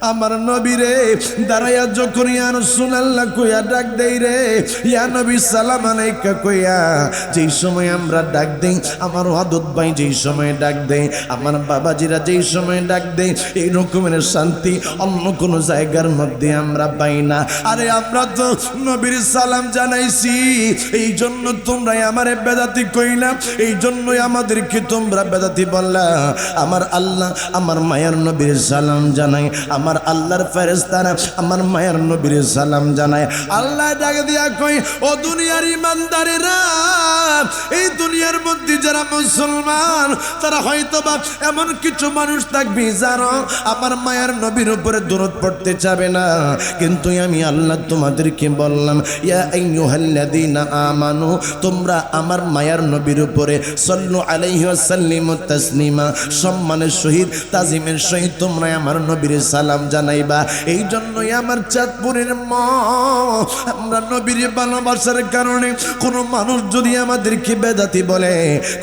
আমার নবীরে দাঁড়াইয়া যখন ইয়া সুনাল্লা কইয়া ডাক দেই রে, ইয়া নবী সালাম আলাইকা কইয়া, যেই সময় আমরা ডাক দেই, আমার আদত ভাই যেই সময় ডাক দেই, আমার বাবাজিরা যেই সময় ডাক দেই, এই রকমের শান্তি অন্য কোন জায়গার মধ্যে আমরা পাই না। আরে আমরা তো নবীর সালাম জানাইছি এই জন্য তোমরা আমারে বেদাতি কইলা এই জন্যই আমাদেরকে তোমরা বেদাতি বললা। আমার আল্লাহ আমার মায়ের নবীর সালাম জানাই, আমার আল্লাহর ফেরেস্তারা আমার মায়ের নবীর সালাম জানায়। আল্লাহ ডাক দিয়া কই ও দুনিয়ার ইমানদারেরা দুনিয়ার মধ্যে যারা মুসলমান, তারা হয়তো বা এমন কিছু মানুষ থাকবে যারা আমার মায়ের নবীর উপরে দূরত পড়তে চাবে না। কিন্তু আমি আল্লাহ তোমাদেরকে বললাম আমানু, তোমরা আমার মায়ার নবীর উপরে সল্লু আলাইহি ওয়াসাল্লিম তাসলিমা, সম্মানের সহিত, তাজিমের সহিত তোমরা আমার নবীর সালাম জানাইবা। এই জন্যই আমার চাঁদপুরের মা, আমরা নবীর ভালোবাসার কারণে কোনো মানুষ যদি আমাদেরকে বেদাতি বলে,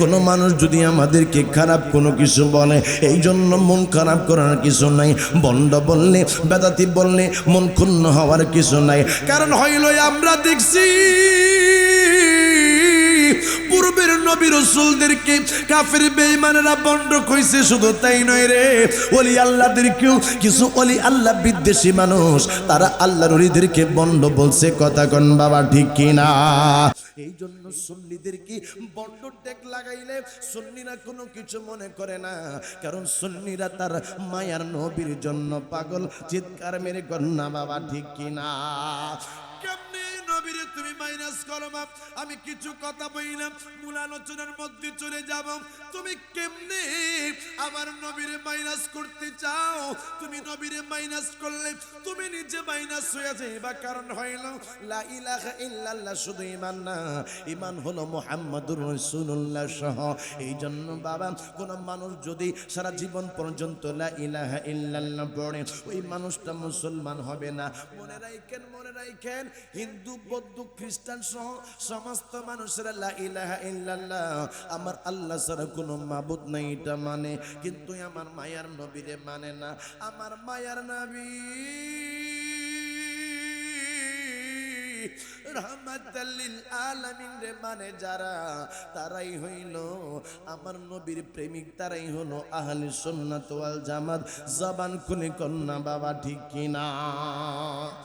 কোনো মানুষ যদি আমাদেরকে খারাপ কোনো কিছু বলে, এই জন্য মন খারাপ করার কিছু নাই, বন্ড বললে, বেদাতি বললে মন ক্ষুণ্ণ হওয়ার কিছু নাই। কারণ হইল আমরা দেখছি, পূর্বের নবী রসুলদেরকে কাফের বেঈমানেরা বন্ড কইছে, শুধু তাই নয় রে। ওলি আল্লাহদেরকেও কিছু অলি আল্লাহ বিদ্বেষী মানুষ, তারা আল্লাহর ওলিদেরকে বন্ড বলছে, কথা কন বাবা, ঠিক কিনা? এই জন্য সুন্নিদেরকে বড্ড টেক লাগাইলে সুন্নিরা কোনো কিছু মনে করে না। কারণ সুন্নিরা তার মায়ার নবীর জন্য পাগল, চিৎকার মেরে কন্যা বাবা, ঠিক কিনা? মাইনাস করো বাপ। আমি কিছু কথা বইলাম মূল আলোচনার মধ্যে চলে যাব। তুমি কেমনে আমার নবীরে মাইনাস করতে চাও? তুমি নবীরে মাইনাস করলে তুমি নিজে মাইনাস হয়ে যাইবা কারণ হইল, লা ইলাহা ইল্লাল্লাহ শুধু ঈমান না, ঈমান হলো মুহাম্মাদুর রাসূলুল্লাহ সহ। এই জন্য বাবা, কোন মানুষ যদি সারা জীবন পর্যন্ত লা ইলাহা ইল্লাল্লাহ পড়ে, ওই মানুষটা মুসলমান হবে না। মনে রাখেন মনে রাখেন, হিন্দু, বৌদ্ধ খ্রিস্টান সহ সমস্ত মানুষেরা, লা ইলাহা ইল্লাল্লাহ আমার আল্লাহ ছাড়া কোনো মাবুদ নাই, এটা মানে। কিন্তু আমার মায়ার নবীরে মানে না। আমার মায়ার নবী রহমাতাল্লিল আলামিন রে মানে যারা, তারাই হইল আমার নবীর প্রেমিক, তারাই হলো আহলে সুন্নাত ওয়াল জামাত। জবান খুলে কন্যা বাবা, ঠিক কিনা?